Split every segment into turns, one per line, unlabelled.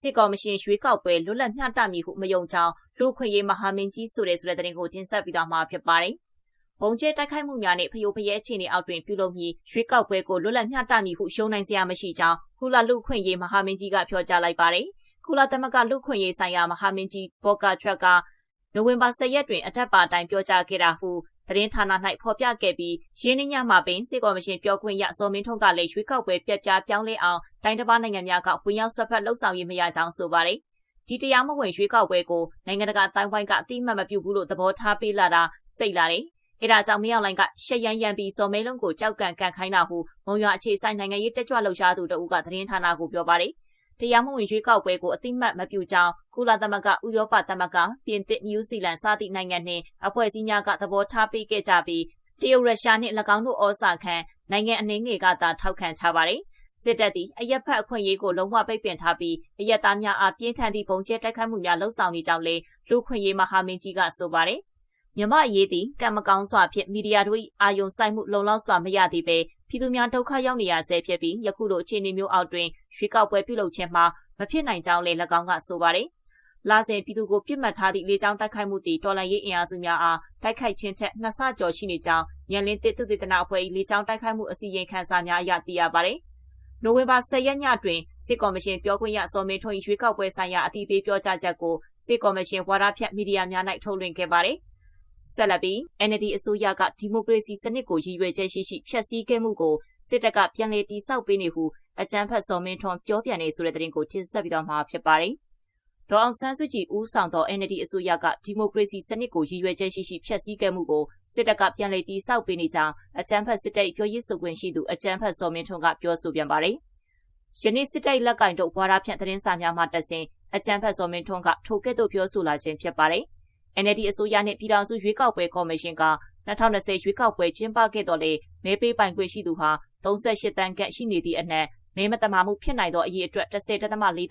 စစ်ကော်မရှင်ရွေးကောက်ပွဲလွတ်လပ်မျှတမည်ဟုမယုံကြောင်းလူခွင့်ရေးမဟာမင်းကြီးဆိုတဲ့ဆိုတဲ့သတင်းကိုတင်ဆက်ပြီးတော့မှာဖြစ်ပါတယ်။ဘုံကျဲတိုက်ခိုက်မှုများနဲ့ဖယိုဖယဲအခြေအနေအောက်တွင်ပြုလုပ်ပြီးရွေးကောက်ပွဲကိုလွတ်လပ်မျှတမည်ဟုရှုံးနိုင်စရာမရှိကြောင်းကုလလူခွင့်ရေးမဟာမင်းကြီးကပြောကြားလိုက်ပါတယ်။ကုလသမဂ္ဂလူခွင့်ရေးဆိုင်ရာမဟာမင်းကြီးဘော့ကာထရက်ကနိုဝင်ဘာ10ရက်တွင်အထက်ပါတိုင်းပြောကြားခဲ့တာဟု သတင်းဌာန၌ဖော်ပြခဲ့ပြီးရင်းနှီးညမှာပင်စစ်ကော်မရှင်ပြောခွင့်ရဇော်မင်းထွန်းကလည်းရွေးကောက်ပွဲပြက်ပြားပြောင်းလဲအောင်တိုင်းတစ်ပါးနိုင်ငံများကဝင်ရောက်ဆွတ်ဖက်လှုပ်ဆောင်ရေးမရကြောင်းဆိုပါတယ်။ဒီတရားမဝင်ရွေးကောက်ပွဲကိုနိုင်ငံတကာတိုင်ဝိုင်းကအတိအမှတ်မပြုဘူးလို့သဘောထားပေးလာတာစိတ်လာတယ်။အဲဒါကြောင့်မင်းအောင်လိုင်ကရှက်ရန်ရန်ပြီးစော်မဲလုံးကိုကြောက်ကန်ကန်ခိုင်းတာဟုမုံရွာအခြေဆိုင်နိုင်ငံရေးတက်ကြွလှုပ်ရှားသူတဦးကသတင်းဌာနကိုပြောပါတယ်။ တရားမဝင်ရွေးကောက်ပွဲကိုအတိမတ်မပြုကြောင်းကုလသမဂ္ဂဥရောပသမဂ္ဂပြင်သစ်နယူးဇီလန်စသည့်နိုင်ငံနှင့်အဖွဲ့အစည်းများကသဘောထားပေးခဲ့ကြပြီးတရုတ်ရုရှားနှင့်၎င်းတို့ဩစာခံနိုင်ငံအနေငယ်ကသာထောက်ခံချပါတယ်စစ်တပ်သည်အရက်ဖက်အခွင့်အရေးကိုလုံးဝပိတ်ပင်ထားပြီးအရက်သားများအားပြင်းထန်သည့်ပုံကျဲတိုက်ခိုက်မှုများလှုံ့ဆော်နေကြောင်းလည်းလူခွင့်ရေးမဟာမင်းကြီးကဆိုပါတယ် မြမအရေးသည်ကံမကောင်းစွာဖြင့်မီဒီယာတို့၏အာယုံဆိုင်မှုလုံလောက်စွာမရသေးပဲပြည်သူများဒုက္ခရောက်နေရဆဲဖြစ်ပြီးယခုလိုအခြေအနေမျိုးအောက်တွင်ရွှေကောက်ပွဲပြုလုပ်ခြင်းမှာမဖြစ်နိုင်ကြောင်းလည်း၎င်းကဆိုပါတယ်။လာစဉ်ပြည်သူကိုပြစ်မှတ်ထားသည့်လေကြောင်းတိုက်ခိုက်မှုသည်တော်လှန်ရေးအင်အားစုများအားတိုက်ခိုက်ခြင်းထက်နှစ်ဆကျော်ရှိနေကြောင်းရန်လင်းတစ်သုတေသနအဖွဲ့၏လေကြောင်းတိုက်ခိုက်မှုအစီရင်ခံစာများအရသိရပါတယ်။နိုဝင်ဘာ10ရက်ညတွင်စစ်ကော်မရှင်ပြောခွင့်ရစောမင်းထွန်း၏ရွေးကောက်ပွဲဆိုင်ရာအတိပေးပြောကြားချက်ကိုစစ်ကော်မရှင်ဝါဒဖြန့်မီဒီယာများ၌ထုတ်လွှင့်ခဲ့ပါတယ်။ ဆက်လက်ပြီး NLD အစိုးရကဒီမိုကရေစီစနစ်ကိုရည်ရွယ်ချက်ရှိရှိဖျက်ဆီးခဲ့မှုကိုစစ်တပ်ကပြန်လည်တိစောက်ပေးနေဟုအကြမ်းဖက်စော်မင်းထွန်းပြောပြန်နေဆိုတဲ့သတင်းကိုတင်ဆက်ပြီးတော့မှာဖြစ်ပါတယ်။ဒေါ်အောင်ဆန်းစုကြည်ဦးဆောင်သော NLD အစိုးရကဒီမိုကရေစီစနစ်ကိုရည်ရွယ်ချက်ရှိရှိဖျက်ဆီးခဲ့မှုကိုစစ်တပ်ကပြန်လည်တိစောက်ပေးနေကြောင်းအကြမ်းဖက်စစ်တပ်ပြောရေးဆိုခွင့်ရှိသူအကြမ်းဖက်စော်မင်းထွန်းကပြောဆိုပြန်ပါတယ်။ယနေ့စစ်တပ်လက်ကင်တို့ဘွာရာဖြန့်သတင်းစာများမှတက်စဉ်အကြမ်းဖက်စော်မင်းထွန်းကထိုကဲ့သို့ပြောဆိုလာခြင်းဖြစ်ပါတယ်။ NLD အစိုးရနှင့်ပြည်ထောင်စုရွေးကောက်ပွဲကော်မရှင်က2020ရွေးကောက်ပွဲကျင်းပခဲ့တော်လေမဲပေးပိုင်ခွင့်ရှိသူဟာ38တန်းကန့်ရှိနေသည့်အနက်မဲမတမာမှုဖြစ်နိုင်သောအရေးအတွက်10.4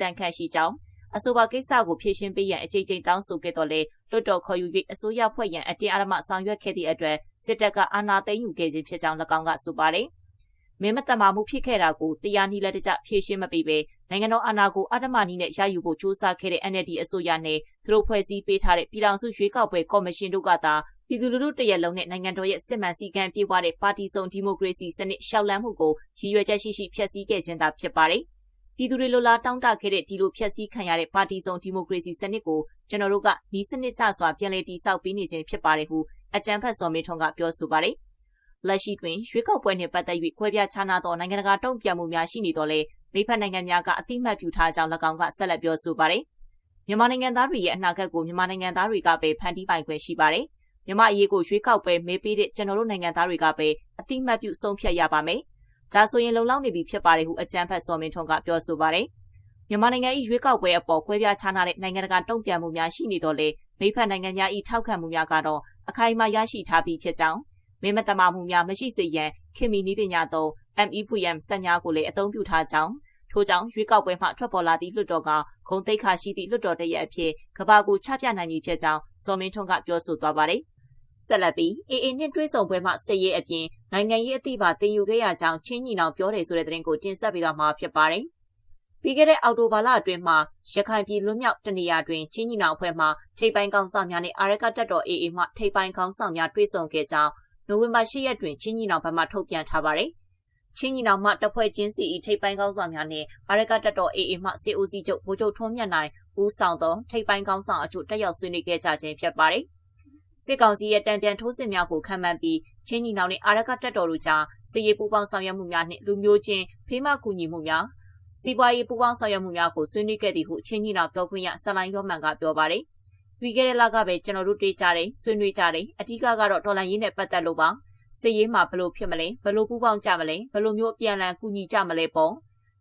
တန်းခန့်ရှိကြောင်းအဆိုပါကိစ္စကိုဖြေရှင်းပေးရန်အကြိမ်ကြိမ်တောင်းဆိုခဲ့တော်လဲလွတ်တော်ခေါ်ယူ၍အစိုးရဖွဲ့ရန်အတင်းအဓမ္မဆောင်ရွက်ခဲ့သည့်အတွက်စစ်တပ်ကအာဏာသိမ်းယူခဲ့ခြင်းဖြစ်ကြောင်း၎င်းကဆိုပါတယ်။မဲမတမာမှုဖြစ်ခဲ့တာကိုတရားနည်းလက်တကျဖြေရှင်းမပေးဘဲ နိုင်ငံတော်အာဏာကိုအဓမ္မနည်းနဲ့ရယူဖို့ကြိုးစားခဲ့တဲ့ NLD အစိုးရနဲ့သူတို့ဖွဲ့စည်းပေးထားတဲ့ပြည်ထောင်စုရွေးကောက်ပွဲကော်မရှင်တို့ကသာပြည်သူလူထုတရက်လုံးနဲ့နိုင်ငံတော်ရဲ့စစ်မှန်စည်းကမ်းပြေဝတဲ့ပါတီစုံဒီမိုကရေစီစနစ်ရှောက်လန်းမှုကိုရည်ရွယ်ချက်ရှိရှိဖျက်ဆီးခဲ့ခြင်းသာဖြစ်ပါတယ်။ပြည်သူတွေလိုလားတောင်းတခဲ့တဲ့ဒီလိုဖျက်ဆီးခံရတဲ့ပါတီစုံဒီမိုကရေစီစနစ်ကိုကျွန်တော်တို့ကဤစနစ်ကျစွာပြန်လည်တည်ဆောက်ပေးနေခြင်းဖြစ်ပါတယ်ဟုအကြံဖတ်စော်မေထွန်းကပြောဆိုပါတယ်။လက်ရှိတွင်ရွေးကောက်ပွဲနှင့်ပတ်သက်၍ခွဲပြားခြားနာသောနိုင်ငံတကာတုံ့ပြန်မှုများရှိနေတော့လေ မိဖက်နိုင်ငံများကအတိမတ်ပြုထားကြောင်း၎င်းကဆက်လက်ပြောဆိုပါတယ်။မြန်မာနိုင်ငံသားတွေရဲ့အနာဂတ်ကိုမြန်မာနိုင်ငံသားတွေကပဲဖန်တီးပိုင်ခွင့်ရှိပါတယ်။မြမအရေးကိုရွေးကောက်ပွဲမေးပေးတဲ့ကျွန်တော်တို့နိုင်ငံသားတွေကပဲအတိမတ်ပြုဆုံးဖြတ်ရပါမယ်။ဒါဆိုရင်လုံလောက်နေပြီဖြစ်ပါတယ်ဟုအကြံဖတ်စော်မင်းထွန်းကပြောဆိုပါတယ်။မြန်မာနိုင်ငံ၏ရွေးကောက်ပွဲအပေါ်ကွဲပြားခြားနားတဲ့နိုင်ငံတကာတုံ့ပြန်မှုများရှိနေတော့လေမိဖက်နိုင်ငံများ၏ထောက်ခံမှုများကတော့အခိုင်အမာရရှိထားပြီးဖြစ်ကြောင်းမင်းမတမာမှုများမရှိစေရန်ခင်မီနီးပညာသုံး MEVM စက်များကိုလည်းအသုံးပြုထားကြောင်းထို့ကြောင့်ရွေးကောက်ပွဲမှထွက်ပေါ်လာသည့်လွှတ်တော်ကဂုံတိတ်ခါရှိသည့်လွှတ်တော်တရက်အဖြစ်ကဘာကိုချပြနိုင်ပြီဖြစ်ကြောင်းဇော်မင်းထွန်းကပြောဆိုသွားပါတယ်။ဆက်လက်ပြီးအေအေနှင့်တွဲဆောင်ပွဲမှစစ်ရေးအပြင်နိုင်ငံရေးအသည့်ပါတင်ယူခဲ့ရကြောင်းချင်းညီနောင်ပြောတယ်ဆိုတဲ့သတင်းကိုတင်ဆက်ပေးသွားမှာဖြစ်ပါတယ်။ပြီးခဲ့တဲ့အောက်တိုဘာလအတွင်းမှာရခိုင်ပြည်လွတ်မြောက်တနေရာတွင်ချင်းညီနောင်အဖွဲ့မှထိပ်ပိုင်းကောင်းဆောင်များနဲ့အာရကတက်တော်အေအေမှထိပ်ပိုင်းကောင်းဆောင်များတွေ့ဆုံခဲ့ကြောင်းနိုဝင်ဘာ10ရက်တွင်ချင်းညီနောင်ဘက်မှထုတ်ပြန်ထားပါတယ်။ ချင်းညီနောင်မှတပ်ဖွဲ့ချင်းစီ၏ထိပ်ပိုင်းကောင်းဆောင်များနဲ့အာရကတက်တော်အေအေမှစေအိုစီချုပ်ဗိုလ်ချုပ်ထွန်းမြတ်နိုင်ဦးဆောင်သောထိပ်ပိုင်းကောင်းဆောင်အချို့တက်ရောက်ဆွေးနွေးခဲ့ကြခြင်းဖြစ်ပါတယ်။စစ်ကောင်စီရဲ့တံပြန်ထိုးစစ်များကိုခံမှန်းပြီးချင်းညီနောင်နဲ့အာရကတပ်တော်တို့ကြားစစ်ရေးပူးပေါင်းဆောင်ရွက်မှုများနှင့်လူမျိုးချင်းဖေးမကူညီမှုများစီးပွားရေးပူးပေါင်းဆောင်ရွက်မှုများကိုဆွေးနွေးခဲ့သည်ဟုချင်းညီနောင်ပြောခွင့်ရဆလိုင်းရောမန်ကပြောပါတယ်။ပြီးခဲ့တဲ့လကပဲကျွန်တော်တို့တွေ့ကြတယ်ဆွေးနွေးကြတယ်အထူးကတော့ဒေါ်လာရင်းနဲ့ပတ်သက်လို့ပါ စစ်ရေးမှာဘလို့ဖြစ်မလဲဘလို့ပူးပေါင်းကြမလဲဘလို့မျိုးအပြန်အလှန်ကူညီကြမလဲပေါ့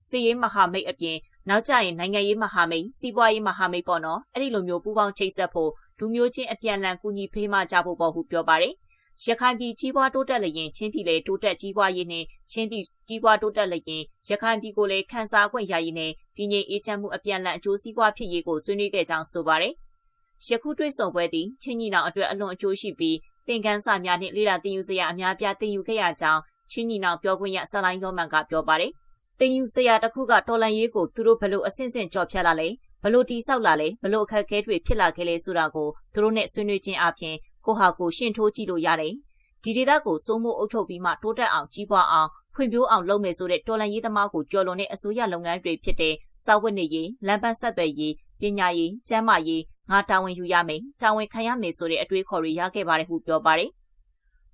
စစ်ရေးမဟာမိတ်အပြင်နောက်ကျရင်နိုင်ငံရေးမဟာမိတ်စီးပွားရေးမဟာမိတ်ပေါ့နော်အဲ့ဒီလိုမျိုးပူးပေါင်းချိတ်ဆက်ဖို့လူမျိုးချင်းအပြန်အလှန်ကူညီဖေးမကြဖို့ပေါ့ဟုပြောပါတယ်။ရခိုင်ပြည်ကြီးပွားတိုးတက်လျင်ချင်းပြည်လေတိုးတက်ကြီးပွားရေးနဲ့ချင်းပြည်ကြီးပွားတိုးတက်လျင်ရခိုင်ပြည်ကိုလည်းခန်းစားခွင့်ရရေးနဲ့တည်ငြိမ်အေးချမ်းမှုအပြန်အလှန်အကျိုးစီးပွားဖြစ်ရေးကိုဆွေးနွေးခဲ့ကြောင်းဆိုပါတယ်။ယခုတွေ့ဆုံပွဲသည်ချင်းညီနောင်အတွက်အလွန်အကျိုးရှိပြီး သင်ခန်းစာများနှင့်လေ့လာသင်ယူစရာအများပြားသင်ယူခဲ့ရကြောင်းချင်းညီနောင်ပြောခွင့်ရဆလိုင်းရောမန်ကပြောပါတယ်။တင်ယူစရာတစ်ခုကတော်လန်ရေးကိုသူတို့ဘလို့အဆင့်ဆင့်ကြော်ဖြတ်လာလဲဘလို့တီဆောက်လာလဲဘလို့အခက်အခဲတွေဖြစ်လာခဲ့လဲဆိုတာကိုသူတို့နဲ့ဆွေးနွေးခြင်းအပြင်ကိုဟာကိုရှင်းထိုးကြည့်လို့ရတယ်။ဒီဒေသကိုစိုးမိုးအုပ်ချုပ်ပြီးမှတိုးတက်အောင်ကြီးပွားအောင်ဖွံ့ဖြိုးအောင်လုပ်မယ်ဆိုတဲ့တော်လန်ရေးသမားကိုကြော်လွန်တဲ့အစိုးရလုပ်ငန်းတွေဖြစ်တဲ့စာဝတ်နေရေးလမ်းပန်းဆက်သွယ်ရေးပညာရေးကျန်းမာရေး ငါတာဝန်ယူရမယ်တာဝန်ခံရမယ်ဆိုတဲ့အတွေးခေါ်တွေရခဲ့ပါတယ်ဟုပြောပါတယ်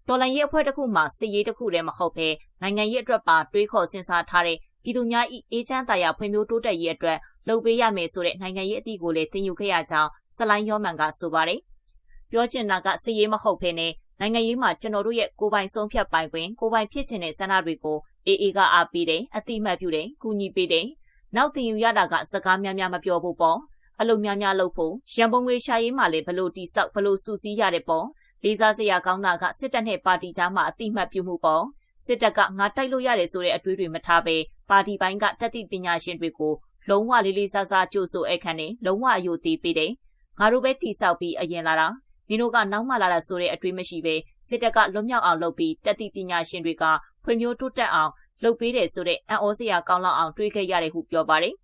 တော်လန်ရေးအဖွဲ့တစ်ခုမှစစ်ရေးတစ်ခုတည်းမဟုတ်ဘဲနိုင်ငံရေးအတွက်ပါတွေးခေါ်စဉ်းစားထားတဲ့ပြည်သူများ၏အေးချမ်းသာယာဖွံ့ဖြိုးတိုးတက်ရေးအတွက်လုပ်ပေးရမယ်ဆိုတဲ့နိုင်ငံရေးအသည့်ကိုလည်းသင်ယူခဲ့ရကြောင်းဆလိုင်းယောမန်ကဆိုပါတယ်။ပြောချင်တာကစစ်ရေးမဟုတ်ဘဲနဲ့နိုင်ငံရေးမှာကျွန်တော်တို့ရဲ့ကိုယ်ပိုင်ဆုံးဖြတ်ပိုင်ခွင့်ကိုယ်ပိုင်ဖြစ်ချင်တဲ့ဆန္ဒတွေကိုအေးအေးကအားပေးတယ်အတိမတ်ပြုတယ်ကူညီပေးတယ်နောက်သင်ယူရတာကစကားများများမပြောဖို့ပေါ့ အလုပ်များများလုပ်ဖို့ရန်ပုံငွေရှာရေးမှလည်းဘလို့တိဆောက်ဘလို့စုစည်းရတဲ့ပေါ့လေးစားစရာကောင်းတာကစစ်တပ်နဲ့ပါတီကြားမှာအတိမတ်ပြုမှုပေါ့စစ်တပ်ကငါတိုက်လို့ရတယ်ဆိုတဲ့အတွေးတွေမထားဘဲပါတီပိုင်းကတက်သည့်ပညာရှင်တွေကိုလုံးဝလေးလေးစားစားကြိုးဆိုအခန့်နဲ့လုံးဝအယုသေးပေးတယ်ငါတို့ပဲတိဆောက်ပြီးအရင်လာတာမင်းတို့ကနောက်မှလာတာဆိုတဲ့အတွေးမရှိပဲစစ်တပ်ကလွတ်မြောက်အောင်လုပ်ပြီးတက်သည့်ပညာရှင်တွေကဖွံ့ဖြိုးတိုးတက်အောင်လုပ်ပေးတယ်ဆိုတဲ့အံ့ဩစရာကောင်းလောက်အောင်တွေးခဲ့ရတယ်ဟုပြောပါတယ်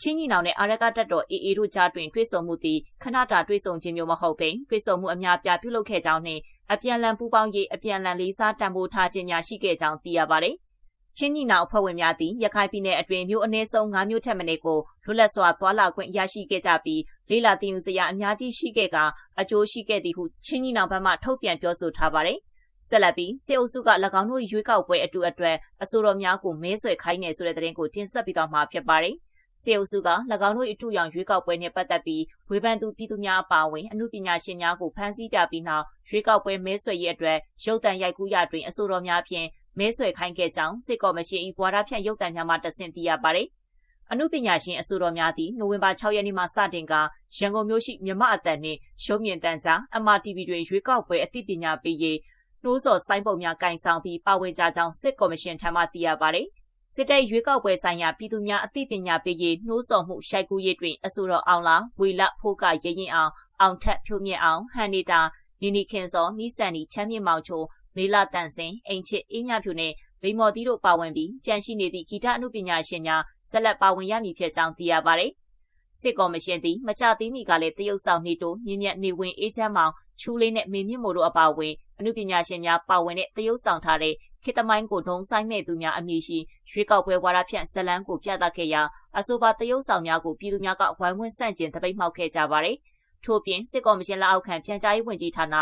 ချင်းညီနောင်နဲ့အာရကတက်တော်အေအေတို့ကြားတွင်တွေ့ဆုံမှုသည်ခဏတာတွေ့ဆုံခြင်းမျိုးမဟုတ်ဘဲတွေ့ဆုံမှုအများပြားပြုလုပ်ခဲ့ကြောင်းနှင့်အပြန်လန်ပူးပေါင်းရေးအပြန်လန်လေးစားတံပိုးထားခြင်းများရှိခဲ့ကြောင်းသိရပါတယ်။ချင်းညီနောင်အဖွဲ့ဝင်များသည်ရခိုင်ပြည်နယ်အတွင်းမြို့အနည်းဆုံး9မြို့ထက်မနည်းကိုလွတ်လပ်စွာသွာလာခွင့်ရရှိခဲ့ကြပြီးလေးလာတင်ယူစရာအများကြီးရှိခဲ့ကအကျိုးရှိခဲ့သည်ဟုချင်းညီနောင်ဘက်မှထုတ်ပြန်ပြောဆိုထားပါတယ်။ဆက်လက်ပြီးစေအုပ်စုက၎င်းတို့ရွေးကောက်ပွဲအတူအတွက်အဆိုတော်များကိုမဲဆွယ်ခိုင်းနေဆိုတဲ့သတင်းကိုတင်ဆက်ပြီးတော့မှာဖြစ်ပါတယ်။ စေအုပ်စုက၎င်းတို့အထူရောင်ရွေးကောက်ပွဲနဲ့ပတ်သက်ပြီးဝေဖန်သူပြည်သူများအပါအဝင်အမှုပညာရှင်များကိုဖမ်းဆီးပြပြီးနောက်ရွေးကောက်ပွဲမဲဆွယ်ရေးအတွက်ရုပ်တံရိုက်ကူးရတွင်အဆိုတော်များဖြင့်မဲဆွယ်ခိုင်းခဲ့ကြောင်းစစ်ကော်မရှင်၏ဘွာရဖြန့်ရုပ်တံများမှတဆင့်သိရပါတယ်။အမှုပညာရှင်အဆိုတော်များသည်နိုဝင်ဘာ6ရက်နေ့မှစတင်ကရန်ကုန်မြို့ရှိမြမအတန်နှင့်ရုံးမြင့်တန်းကြား MRTV တွင်ရွေးကောက်ပွဲအသိပညာပေးရေးနှိုးဆော်စိုင်းပုံများကင်ဆောင်ပြီးပါဝင်ကြကြောင်းစစ်ကော်မရှင်ထံမှသိရပါတယ်။ စစ်တပ်ရွေးကောက်ပွဲဆိုင်ရာပြည်သူများအသိပညာပေးရေးနှိုးဆော်မှုရှိုက်ကူးရေးတွင်အဆိုတော်အောင်လာဝေလဖိုးကရရင်အောင်အောင်ထက်ဖြိုးမြင့်အောင်ဟန်နေတာနီနီခင်စောမိဆန်နီချမ်းမြင့်မောင်ချိုမေလာတန်စင်အိမ်ချစ်အေးမြဖြူနဲ့လိမ္မော်တီတို့ပါဝင်ပြီးကြံရှိနေသည့်ဂီတအမှုပညာရှင်များဆက်လက်ပါဝင်ရမည်ဖြစ်ကြောင်းသိရပါတယ်။စစ်ကော်မရှင်သည်မကြသေးမီကလည်းတရုတ်ဆောင်နေတိုမြင့်မြတ်နေဝင်အေးချမ်းမောင်ချူလေးနဲ့မေမြင့်မို့တို့အပါအဝင် အမှုပညာရှင်များပါဝင်တဲ့တရုတ်ဆောင်ထားတဲ့ခေတမိုင်းကိုဒုံဆိုင်မဲ့သူများအမည်ရှိရွေးကောက်ပွဲဝါဒဖြန့်ဇလန်းကိုပြသခဲ့ရာအဆိုပါတရုတ်ဆောင်များကိုပြည်သူများကဝိုင်းဝန်းဆန့်ကျင်တပိတ်မှောက်ခဲ့ကြပါတယ်။ထို့ပြင်စစ်ကော်မရှင်လက်အောက်ခံပြန်ကြားရေးဝန်ကြီးဌာန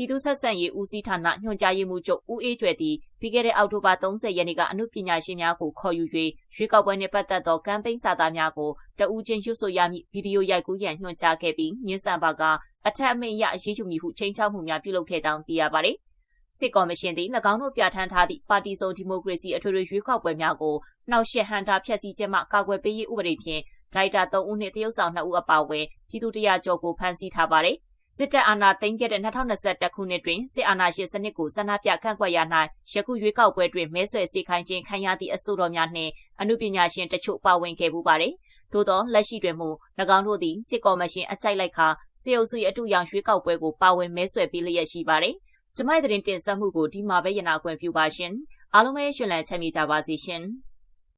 ပြည်သူ့ဆက်ဆံရေးဦးစီးဌာနညွှန်ကြားရေးမှူးချုပ်ဦးအေးကျွဲသည်ပြီးခဲ့တဲ့အောက်တိုဘာ30ရက်နေ့ကအမှုပညာရှင်များကိုခေါ်ယူ၍ရွေးကောက်ပွဲနှင့်ပတ်သက်သောကမ်ပိန်းစာသားများကိုတဦးချင်းရွတ်ဆိုရမည့်ဗီဒီယိုရိုက်ကူးရန်ညွှန်ကြားခဲ့ပြီးညှင်းဆန်ပါကအထက်အမိန့်အရအရေးယူမည်ဟုချိန်ချောက်မှုများပြုလုပ်ခဲ့ကြောင်းသိရပါတယ်။စစ်ကော်မရှင်သည်၎င်းတို့ပြဋ္ဌာန်းထားသည့်ပါတီစုံဒီမိုကရေစီအထွေထွေရွေးကောက်ပွဲများကိုနှောက်ယှက်ဟန်တာဖျက်ဆီးခြင်းမှကာကွယ်ပေးရေးဥပဒေဖြင့်ဒိုက်တာ3ဦးနှင့်တရုတ်ဆောင်2ဦးအပါအဝင်ပြည်သူတရာကျော်ကိုဖမ်းဆီးထားပါတယ်။ စစ်တပ်အာဏာသိမ်းခဲ့တဲ့2021ခုနှစ်တွင်စစ်အာဏာရှင်စနစ်ကိုဆန္ဒပြကန့်ကွက်ရ၌ယခုရွေးကောက်ပွဲတွင်မဲဆွယ်စီခိုင်းခြင်းခံရသည့်အဆိုတော်များနှင့်အမှုပညာရှင်တချို့ပါဝင်ခဲ့ပူပါတယ်။သို့သောလက်ရှိတွင်မူ၎င်းတို့သည်စစ်ကော်မရှင်အကြိုက်လိုက်ခါစေအုပ်စု၏အတူရောင်ရွေးကောက်ပွဲကိုပါဝင်မဲဆွယ်ပေးလျက်ရှိပါတယ်။ကျမရဲ့သတင်းတင်ဆက်မှုကိုဒီမှာပဲရနာခွင့်ပြုပါရှင်။အားလုံးပဲရှင်လန်းချမ်းမြေ့ကြပါစေရှင်။